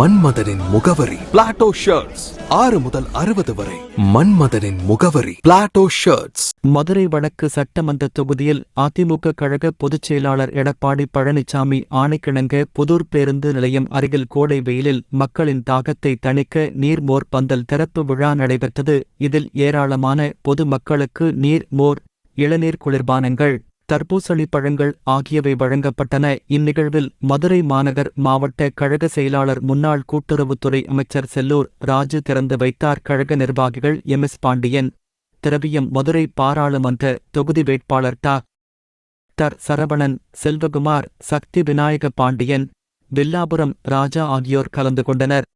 மன்மதனின் முகவரி. Plato shirts ஆறு முதல் அறுபது வரை. மன்மதனின் முகவரி. பிளாட்டோ ஷர்ட்ஸ் மதுரை வடக்கு சட்டமன்ற தொகுதியில் அதிமுக கழக பொதுச் செயலாளர் எடப்பாடி பழனிசாமி ஆணைக்கிணங்க புதூர் பேருந்து நிலையம் அருகில் கோடை வெயிலில் மக்களின் தாகத்தை தணிக்க நீர்மோர் பந்தல் திறப்பு விழா நடைபெற்றது. இதில் ஏராளமான பொது மக்களுக்கு நீர் மோர் இளநீர் குளிர்பானங்கள் தர்பூசணி பழங்கள் ஆகியவை வழங்கப்பட்டன. இந்நிகழ்வில் மதுரை மாநகர் மாவட்ட கழக செயலாளர் முன்னாள் கூட்டுறவுத்துறை அமைச்சர் செல்லூர் ராஜு திறந்து வைத்தார். கழக நிர்வாகிகள் எம். எஸ். பாண்டியன் திரவியம் மதுரை பாராளுமன்ற தொகுதி வேட்பாளர் டா. தர். சரவணன் செல்வகுமார் சக்தி விநாயக பாண்டியன் வில்லாபுரம் ராஜா ஆகியோர் கலந்து கொண்டனர்.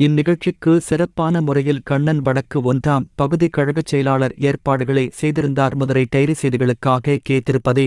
இந்நிகழ்ச்சிக்கு சிறப்பான முறையில் கண்ணன் வடக்கு ஒன்றாம் பகுதி கழகச் செயலாளர் ஏற்பாடுகளை செய்திருந்தார் மதுரை டைரி செய்திகளுக்காக K Tirupati